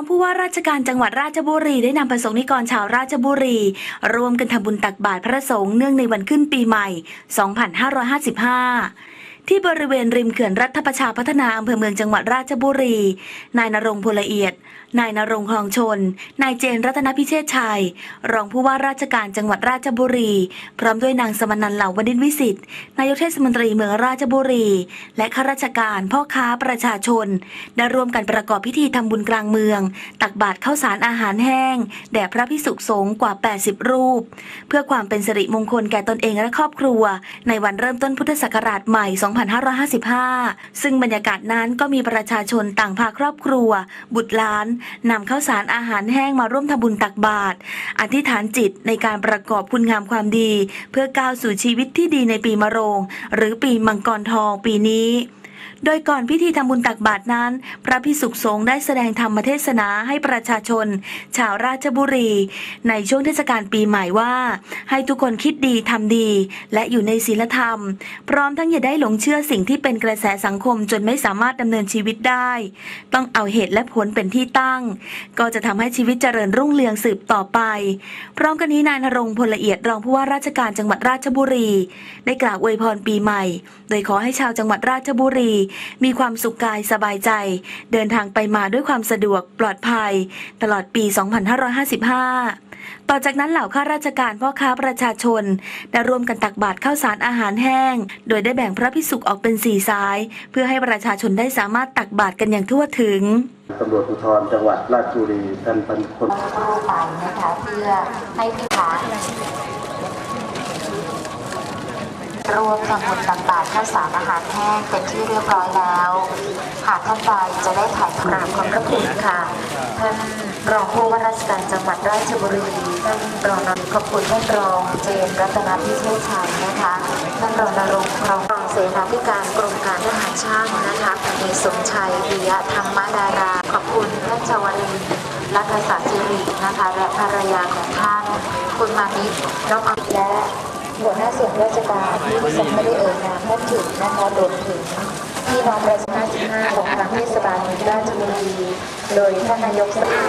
องผู้ว่าราชการจังหวัดราชบุรีได้นำประสงค์นิกรชาวราชบุรี ร่วมกันทำบุญตักบาตรพระสงฆ์เนื่องในวันขึ้นปีใหม่ 2555 ที่บริเวณริมเขื่อนรัฐประชาพัฒนาอำเภอเมืองจังหวัดราชบุรี นายนรงพลละเอียด นายนรงคลองชน นายเจนรัตนพิเชษชัย รองผู้ว่าราชการจังหวัดราชบุรี พร้อมด้วยนางสมนันเหล่าวดินวิสิทธิ์นายกเทศมนตรีเมืองราชบุรี และข้าราชการพ่อค้าประชาชน ได้ร่วมกันประกอบพิธีทำบุญกลางเมือง ตักบาตรข้าวสารอาหารแห้ง แด่พระพิสุสงฆ์กว่า 80 รูป เพื่อความเป็นสิริมงคลแก่ตนเองและครอบครัว ในวันเริ่มต้นพุทธศักราชใหม่2555 ซึ่งบรรยากาศนั้นก็มีประชาชนต่างพาครอบครัว บุตรหลานนำข้าวสารอาหารแห้งมาร่วมทำบุญตักบาตรอธิษฐานจิตในการประกอบคุณงามความดี เพื่อก้าวสู่ชีวิตที่ดีในปีมะโรง หรือปีมังกรทองปีนี้ โดยก่อนพิธีทำบุญตักบาตรนั้น พระพิสุขสงฆ์ได้แสดงธรรมเทศนาให้ประชาชน ชาวราชบุรี ในช่วงเทศกาลปีใหม่ว่า ให้ทุกคนคิดดีทำดี และอยู่ในศีลธรรม พร้อมทั้งอย่าได้หลงเชื่อสิ่งที่เป็นกระแสสังคมจนไม่สามารถดำเนินชีวิตได้ ต้องเอาเหตุและผลเป็นที่ตั้ง ก็จะทำให้ชีวิตเจริญรุ่งเรืองสืบต่อไป พร้อมกันนี้นายนรงพลละเอียดรองผู้ว่าราชการจังหวัดราชบุรี ได้กล่าวอวยพรปีใหม่ โดยขอให้ชาวจังหวัดราชบุรีมีความสุขกายสบายใจ เดินทางไปมาด้วยความสะดวกปลอดภัย ตลอดปี 2555 ต่อจากนั้นเหล่าข้าราชการพ่อค้าประชาชน ได้ร่วมกันตักบาตรข้าวสารอาหารแห้ง โดยได้แบ่งพระพิสุกออกเป็นสี่สาย เพื่อให้ประชาชนได้สามารถตักบาตรกันอย่างทั่วถึงตำรวจภูธรจังหวัดราชบุรีท่านพันคนเข้าไปนะคะเพื่อให้พิธา รวมทำบุญตักบาตรข้าวสารอาหารแห้งเป็นที่เรียบร้อยแล้ว หากท่านใดจะได้ถ่ายกราบขอบพระคุณค่ะท่านรองผู้ว่าราชการจังหวัดราชบุรีท่านรองนายกขอบคุณท่านรองเจนรัตนพิเชษชัยนะคะท่านรองนรงค์รองรองเสนาธิการกรมการทหารช่างนะคะมีสมชัยปิยะธรรมดารา ขอบคุณท่านชวลินรัฐศาสตร์สิรินะคะและภรรยาของท่าน คุณมานิดน้องอักและ หัวหน้าส่วนราชการที่ดิฉันไม่ได้เอ่ยนามท่านถึงนะคะรวมถึงพี่น้องประชาชนของทางเทศบาลเมืองราชบุรี โดยท่านนายกสภา